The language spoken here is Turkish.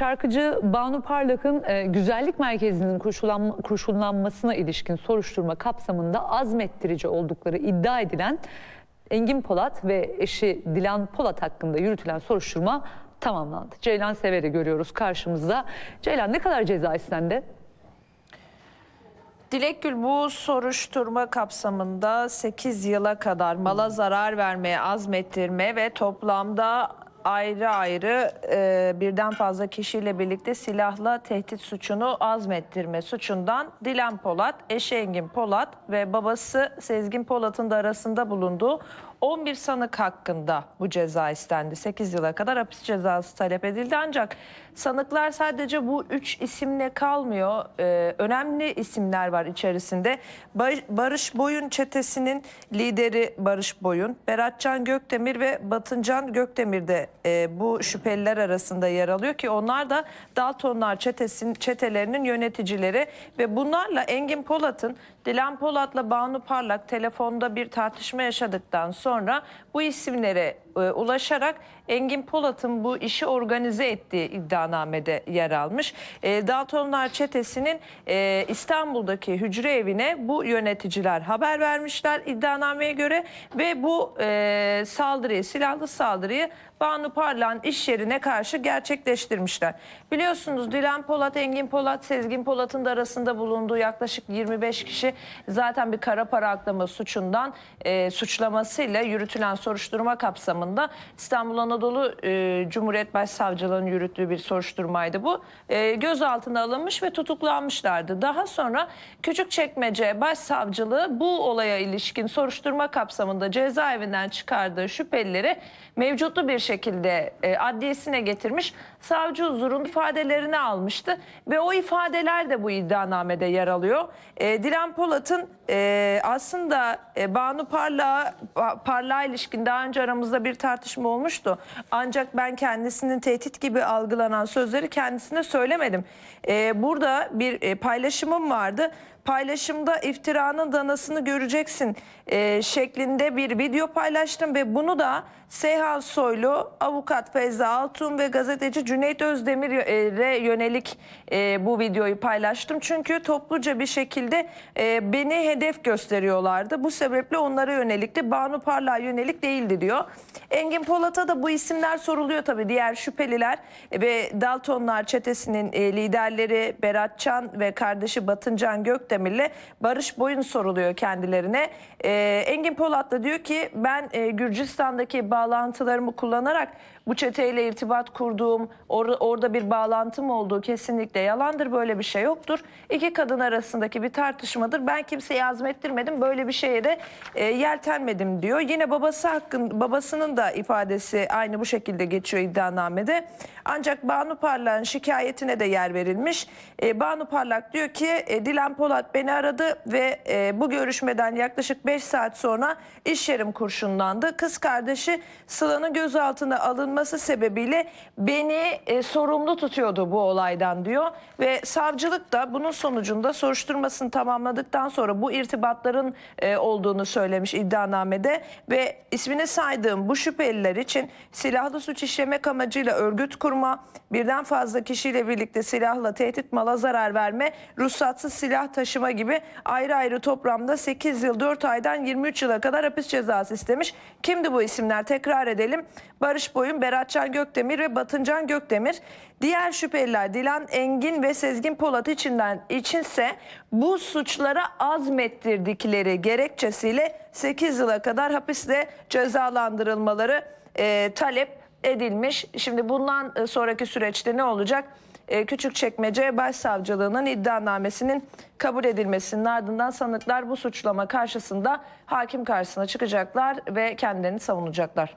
şarkıcı Banu Parlak'ın e, güzellik merkezinin kurşulanma, kurşunlanmasına ilişkin soruşturma kapsamında azmettirici oldukları iddia edilen Engin Polat ve eşi Dilan Polat hakkında yürütülen soruşturma tamamlandı. Ceylan Sever'i görüyoruz karşımızda. Ceylan ne kadar ceza istendi? Dilek Gül bu soruşturma kapsamında 8 yıla kadar mala zarar vermeye azmettirme ve toplamda ayrı ayrı e, birden fazla kişiyle birlikte silahla tehdit suçunu azmettirme suçundan Dilan Polat, eşi Engin Polat ve babası Sezgin Polat'ın da arasında bulunduğu 11 sanık hakkında bu ceza istendi. 8 yıla kadar hapis cezası talep edildi ancak sanıklar sadece bu 3 isimle kalmıyor. Ee, önemli isimler var içerisinde. Bar- Barış Boyun çetesinin lideri Barış Boyun, Beratcan Gökdemir ve Batıncan Gökdemir de e, bu şüpheliler arasında yer alıyor ki onlar da Daltonlar çetesin, çetelerinin yöneticileri ve bunlarla Engin Polat'ın Dilan Polat'la Banu Parlak telefonda bir tartışma yaşadıktan sonra bu isimlere e, ulaşarak Engin Polat'ın bu işi organize ettiği iddianamede yer almış. E, Daltonlar çetesinin e, İstanbul'daki hücre evine bu yöneticiler haber vermişler iddianameye göre ve bu e, saldırıyı, silahlı saldırıyı Banu Parlak'ın iş yerine karşı gerçekleştirmişler. Biliyorsunuz Dilan Polat, Engin Polat, Sezgin Polat'ın da arasında bulunduğu yaklaşık 25 kişi zaten bir kara para aklama suçundan e, suçlamasıyla yürütülen soruşturma kapsamında İstanbul Anadolu e, Cumhuriyet Başsavcılığı'nın yürüttüğü bir soruşturmaydı bu. E, gözaltına alınmış ve tutuklanmışlardı. Daha sonra Küçükçekmece Başsavcılığı bu olaya ilişkin soruşturma kapsamında cezaevinden çıkardığı şüphelileri mevcutlu bir şekilde e, adliyesine getirmiş. Savcı huzurun ifadelerini almıştı ve o ifadeler de bu iddianamede yer alıyor. E, Dilan Polat'ın e, aslında e, Banu Parlak'a Parlak'a ilişkin daha önce aramızda bir tartışma olmuştu. Ancak ben kendisinin tehdit gibi algılanan sözleri kendisine söylemedim. E, burada bir e, paylaşımım vardı paylaşımda iftiranın danasını göreceksin e, şeklinde bir video paylaştım ve bunu da Seyhan Soylu, avukat Feyza Altun ve gazeteci Cüneyt Özdemir'e yönelik e, bu videoyu paylaştım. Çünkü topluca bir şekilde e, beni hedef gösteriyorlardı. Bu sebeple onlara yönelik de Banu Parlak'a yönelik değildi diyor. Engin Polat'a da bu isimler soruluyor tabii diğer şüpheliler ve Daltonlar çetesinin e, liderleri Beratcan ve kardeşi Batıncan Gökdemir'le Barış Boyun soruluyor kendilerine. E, Engin Polat da diyor ki ben e, Gürcistan'daki bağlantılarımı kullanarak bu çeteyle irtibat kurduğum, or- orada bir bağlantım olduğu kesinlikle yalandır. Böyle bir şey yoktur. İki kadın arasındaki bir tartışmadır. Ben kimseyi azmettirmedim. Böyle bir şeye de e, yeltenmedim diyor. Yine babası hakkın babasının da ifadesi aynı bu şekilde geçiyor iddianamede. Ancak Banu Parlak'ın şikayetine de yer verilmiş. E, Banu Parlak diyor ki e, Dilan Polat beni aradı ve e, bu görüşmeden yaklaşık 5 saat sonra iş yerim kurşunlandı. Kız kardeşi Sıla'nın gözaltına alınması sebebiyle beni e, sorumlu tutuyordu bu olaydan diyor. Ve savcılık da bunun sonucunda soruşturmasını tamamladıktan sonra bu irtibatların e, olduğunu söylemiş iddianamede ve ismini saydığım bu şüpheliler için silahlı suç işlemek amacıyla örgüt kurma, birden fazla kişiyle birlikte silahla tehdit mala zarar verme, ruhsatsız silah taşıma gibi ayrı ayrı toplamda 8 yıl 4 aydan 23 yıla kadar hapis cezası istemiş. Kimdi bu isimler? Tekrar edelim. Barış Boyun, Beratcan Gökdemir ve Batıncan Gökdemir. Diğer şüpheliler Dilan Engin ve Sezgin Polat içinden içinse bu suçlara azmettirdikleri gerekçesiyle 8 yıla kadar hapiste cezalandırılmaları e, talep edilmiş. Şimdi bundan e, sonraki süreçte ne olacak? E, Küçükçekmece Başsavcılığının iddianamesinin kabul edilmesinin ardından sanıklar bu suçlama karşısında hakim karşısına çıkacaklar ve kendilerini savunacaklar.